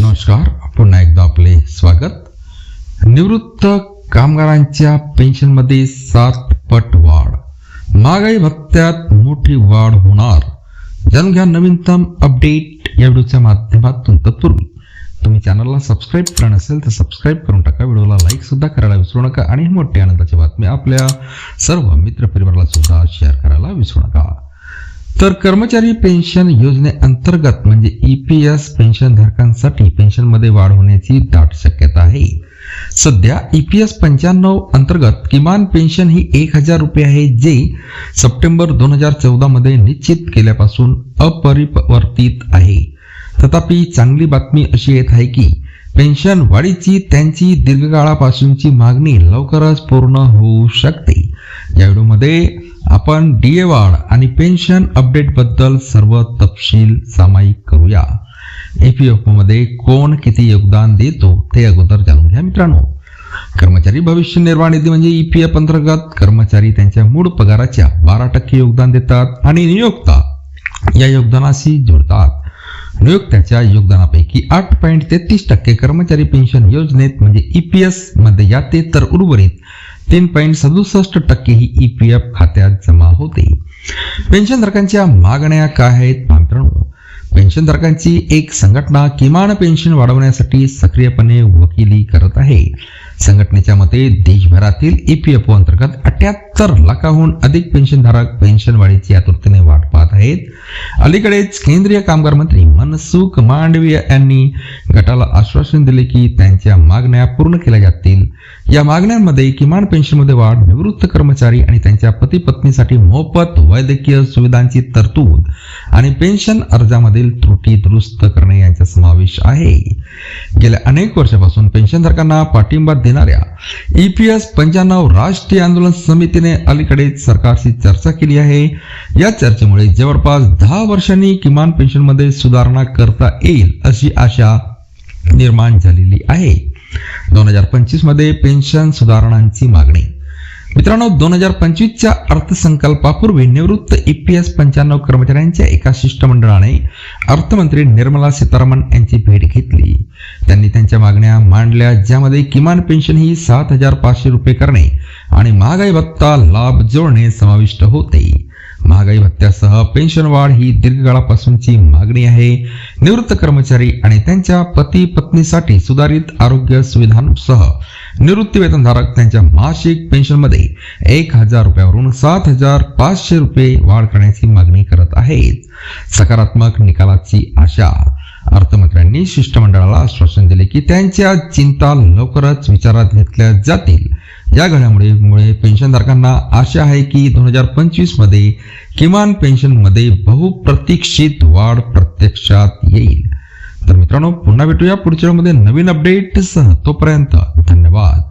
नमस्कार. पुन्हा एकदा आपले स्वागत. निवृत्त कामगारांच्या पेन्शनमध्ये सात पट वाढ. महागाई भत्त्यात मोठी वाढ होणार. जाणून घ्या नवीनतम अपडेट या व्हिडिओच्या माध्यमातून तत्पूर्वी तुम्ही चॅनलला सबस्क्राईब करा नसेल तर सबस्क्राईब करून टाका. व्हिडिओला लाईक सुद्धा करायला विसरू नका आणि मोठ्या मोठी आनंदाची बातमी आपल्या सर्व मित्रपरिवाराला सुद्धा शेअर करायला विसरू नका. तर कर्मचारी पेन्शन योजनेअंतर्गत म्हणजे ई पी एस पेन्शनधारकांसाठी पेन्शनमध्ये वाढ होण्याची दाट शक्यता आहे. सध्या ई पी एस पंच्याण्णव अंतर्गत किमान पेन्शन ही एक हजार रुपये आहे जे सप्टेंबर दोन हजार चौदामध्ये निश्चित केल्यापासून अपरिवर्तित आहे. तथापि चांगली बातमी अशी येत आहे की पेन्शन वाढीची त्यांची दीर्घकाळापासूनची मागणी लवकरच पूर्ण होऊ शकते. या व्हिडिओमध्ये आपण डी ए वाढ आणि पेन्शन अपडेटबद्दल सर्व तपशील सामायिक करूया. एफमध्ये कोण किती योगदान देतो ते अगोदर जाणून घ्या मित्रांनो. कर्मचारी भविष्य निर्वाह निधी म्हणजे ईपीएफ अंतर्गत कर्मचारी त्यांच्या मूळ पगाराच्या बारा टक्के योगदान देतात आणि नियोक्ता या योगदानाशी जोडतात. नियोक्त्याच्या योगदानापैकी आठ पॉईंट तेहतीस टक्के कर्मचारी पेन्शन योजनेत म्हणजे ईपीएसमध्ये जाते तर उर्वरित तीन पॉईंट सदुसष्ट टक्के ही ईपीएफ खात्यात जमा होते. पेन्शनधारकांच्या मागण्या काय आहेत? मित्रांनो पेन्शनधारकांची एक संघटना किमान पेन्शन वाढवण्यासाठी सक्रियपणे वकिली करत आहे. संघटनेच्या मते देशभरातील ईपीएफओ अंतर्गत अठ्याहत्तर लाखाहून अधिक पेन्शनधारक पेन्शन वाढीची आतुरतेने वाट पाहत आहेत. अलीकडेच केंद्रीय कामगार मंत्री मनसुख मांडवीय यांनी गटाला आश्वासन दिले की त्यांच्या मागण्या पूर्ण केल्या जातील. या मागण्यांमध्ये किमान पेन्शनमध्ये वाढ निवृत्त कर्मचारी आणि त्यांच्या पती पत्नीसाठी मोफत वैद्यकीय सुविधांची तरतूद आणि पेन्शन अर्जामधील त्रुटी दुरुस्त करणे यांचा समावेश आहे. गेल्या अनेक वर्षापासून पेन्शनधारकांना पाठिंबा देणाऱ्या ईपीएस पंच्याण्णव राष्ट्रीय आंदोलन समितीने अलीकडेच सरकारशी चर्चा केली आहे. या चर्चेमुळे जवळपास दहा वर्षांनी किमान पेन्शनमध्ये सुधारणा करता येईल अशी आशा निर्माण झालेली आहे. दोन हजार पंचवीसमध्ये पेन्शन सुधारणांची मागणी मित्रांनो दोन हजार पंचवीसच्या अर्थसंकल्पापूर्वी निवृत्त ईपीएस पंच्याण्णव कर्मचाऱ्यांच्या एका शिष्टमंडळाने अर्थमंत्री निर्मला सीतारामन यांची भेट घेतली. त्यांनी त्यांच्या मागण्या मांडल्या ज्यामध्ये किमान पेन्शन ही सात हजार पाचशे रुपये करणे आणि महागाई भत्ता लाभ जोडणे समाविष्ट होते. महागाई भत्त्यासह पेन्शन वाढ ही दीर्घकाळापासूनची मागणी आहे. निवृत्त कर्मचारी आणि त्यांच्या पती पत्नीसाठी सुधारित आरोग्य सुविधांसह निवृत्ती वेतनधारक त्यांच्या मासिक पेन्शनमध्ये एक हजार रुपयावरून सात हजार पाचशे रुपये वाढ करण्याची मागणी करत आहेत. सकारात्मक निकालाची आशा. अर्थमंत्र्यांनी शिष्टमंडळाला आश्वासन दिले की त्यांच्या चिंता लवकरच विचारात घेतल्या जातील. या घडामोडीमुळे पेन्शनधारकांना आशा आहे की दोन हजार पंचवीसमध्ये किमान पेन्शनमध्ये बहुप्रतीक्षित वाढ प्रत्यक्षात येईल. तर मित्रांनो पुन्हा भेटूया पुढच्या मध्ये नवीन अपडेटसह तोपर्यंत धन्यवाद.